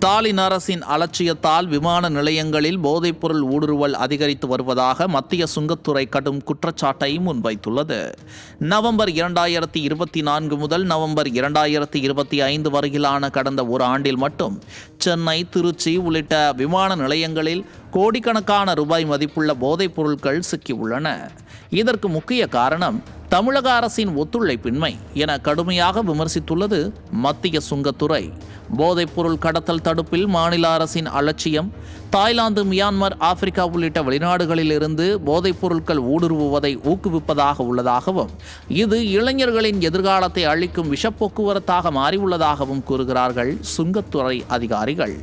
ஸ்டாலின் அரசின் அலட்சியத்தால் விமான நிலையங்களில் போதைப்பொருள் ஊடுருவல் அதிகரித்து வருவதாக மத்திய சுங்கத்துறை கடும் குற்றச்சாட்டை முன்வைத்துள்ளது. நவம்பர் இரண்டாயிரத்தி இருபத்தி நான்கு முதல் நவம்பர் இரண்டாயிரத்தி இருபத்தி ஐந்து வரையிலான கடந்த ஒரு ஆண்டில் மட்டும் சென்னை திருச்சி உள்ளிட்ட விமான நிலையங்களில் கோடிக்கணக்கான ரூபாய் மதிப்புள்ள போதைப் பொருட்கள் சிக்கியுள்ளன. இதற்கு முக்கிய காரணம் தமிழக அரசின் ஒத்துழைப்பின்மை என கடுமையாக விமர்சித்துள்ளது மத்திய சுங்கத்துறை. போதைப்பொருள் கடத்தல் தடுப்பில் மாநில அரசின் அலட்சியம் தாய்லாந்து மியான்மர் ஆப்பிரிக்கா உள்ளிட்ட வெளிநாடுகளிலிருந்து போதைப் பொருட்கள் ஊடுருவுவதை ஊக்குவிப்பதாக உள்ளதாகவும் இது இளைஞர்களின் எதிர்காலத்தை அளிக்கும் விஷப்போக்குவரத்தாக மாறியுள்ளதாகவும் கூறுகிறார்கள் சுங்கத்துறை அதிகாரிகள்.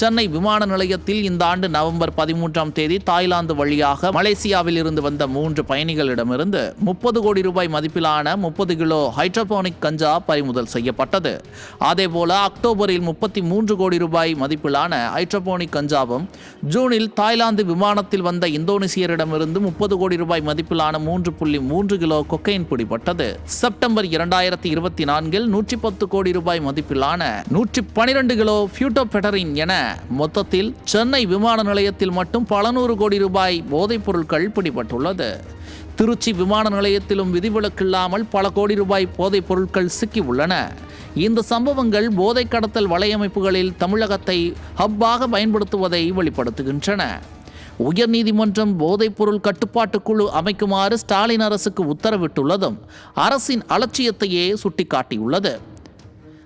சென்னை விமான நிலையத்தில் இந்த ஆண்டு நவம்பர் பதிமூன்றாம் தேதி தாய்லாந்து வழியாக மலேசியாவில் இருந்து வந்த மூன்று பயணிகளிடமிருந்து முப்பது கோடி ரூபாய் மதிப்பிலான முப்பது கிலோ ஹைட்ரோபோனிக் கஞ்சா பறிமுதல் செய்யப்பட்டது. அதேபோல அக்டோபரில் முப்பத்தி மூன்று கோடி ரூபாய் மதிப்பிலான ஹைட்ரோபோனிக் கஞ்சாவும் ஜூனில் தாய்லாந்து விமானத்தில் வந்த இந்தோனேசியரிடமிருந்து முப்பது கோடி ரூபாய் மதிப்பிலான மூன்று புள்ளி மூன்று கிலோ கொக்கைன் பிடிபட்டது. செப்டம்பர் இரண்டாயிரத்தி இருபத்தி நான்கில் நூற்றி பத்து கோடி ரூபாய் மதிப்பிலான நூற்றி பனிரெண்டு கிலோ ஃபியூட்டோபெட்டரின் என மொத்தத்தில் சென்னை விமான நிலையத்தில் மட்டும் பல நூறு கோடி ரூபாய் போதைப் பொருட்கள் பிடிபட்டுள்ளது. திருச்சி விமான நிலையத்திலும் விதிவிலக்கில்லாமல் பல கோடி ரூபாய் போதைப் பொருட்கள் சிக்கி உள்ளன. இந்த சம்பவங்கள் போதை கடத்தல் வலையமைப்புகளில் தமிழகத்தை ஹப்பாக பயன்படுத்துவதை வெளிப்படுத்துகின்றன. உயர்நீதிமன்றம் போதைப்பொருள் கட்டுப்பாட்டு குழு அமைக்குமாறு ஸ்டாலின் அரசுக்கு உத்தரவிட்டுள்ளதும் அரசின் அலட்சியத்தையே சுட்டிக்காட்டியுள்ளது.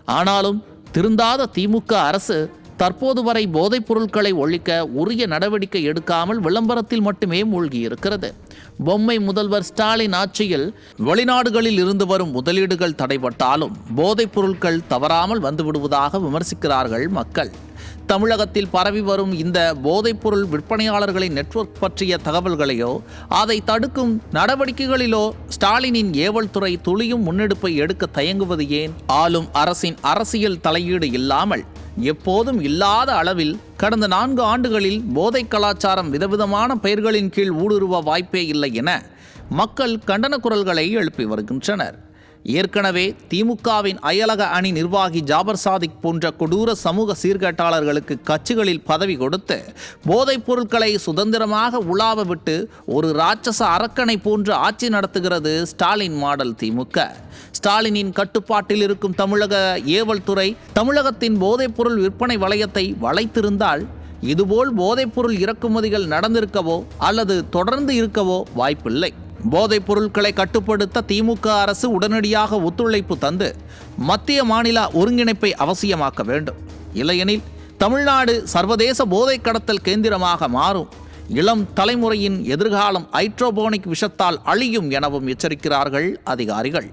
ஆனாலும் திருந்தாத திமுக அரசு தற்போது வரை போதைப் பொருட்களை ஒழிக்க உரிய நடவடிக்கை எடுக்காமல் விளம்பரத்தில் மட்டுமே மூழ்கியிருக்கிறது. பொம்மை முதல்வர் ஸ்டாலின் ஆட்சியில் வெளிநாடுகளில் இருந்து வரும் முதலீடுகள் தடைபட்டாலும் போதைப் பொருட்கள் தவறாமல் வந்துவிடுவதாக விமர்சிக்கிறார்கள் மக்கள். தமிழகத்தில் பரவி வரும் இந்த போதைப்பொருள் விற்பனையாளர்களின் நெட்வொர்க் பற்றிய தகவல்களையோ அதை தடுக்கும் நடவடிக்கைகளிலோ ஸ்டாலினின் ஏவல் துறை துளியும் முன்னெடுப்பை எடுக்க தயங்குவது ஏன்? ஆளும் அரசின் அரசியல் தலையீடு இல்லாமல் எப்போதும் இல்லாத அளவில் கடந்த நான்கு ஆண்டுகளில் போதை கலாச்சாரம் விதவிதமான பெயர்களின் கீழ் ஊடுருவ வாய்ப்பே இல்லை என மக்கள் கண்டன குரல்களை எழுப்பி வருகின்றனர். ஏற்கனவே திமுகவின் அயலக அணி நிர்வாகி ஜாபர் சாதிக் போன்ற கொடூர சமூக சீர்கேட்டாளர்களுக்கு கட்சிகளில் பதவி கொடுத்து போதைப் பொருட்களை சுதந்திரமாக உலாவ விட்டு ஒரு ராட்சச அரக்கனை போன்று ஆட்சி நடத்துகிறது ஸ்டாலின் மாடல் திமுக. ஸ்டாலினின் கட்டுப்பாட்டில் இருக்கும் தமிழக ஏவல் துறை தமிழகத்தின் போதைப்பொருள் விற்பனை வளையத்தை வளைத்திருந்தால் இதுபோல் போதைப்பொருள் இறக்குமதிகள் நடந்திருக்கவோ அல்லது தொடர்ந்து இருக்கவோ வாய்ப்பில்லை. போதைப் பொருட்களை கட்டுப்படுத்த திமுக அரசு உடனடியாக ஒத்துழைப்பு தந்து மத்திய மாநில ஒருங்கிணைப்பை அவசியமாக்க வேண்டும். இல்லையெனில் தமிழ்நாடு சர்வதேச போதை கடத்தல் கேந்திரமாக மாறும். இளம் தலைமுறையின் எதிர்காலம் ஹைட்ரோபோனிக் விஷத்தால் அழியும் எனவும் எச்சரிக்கிறார்கள் அதிகாரிகள்.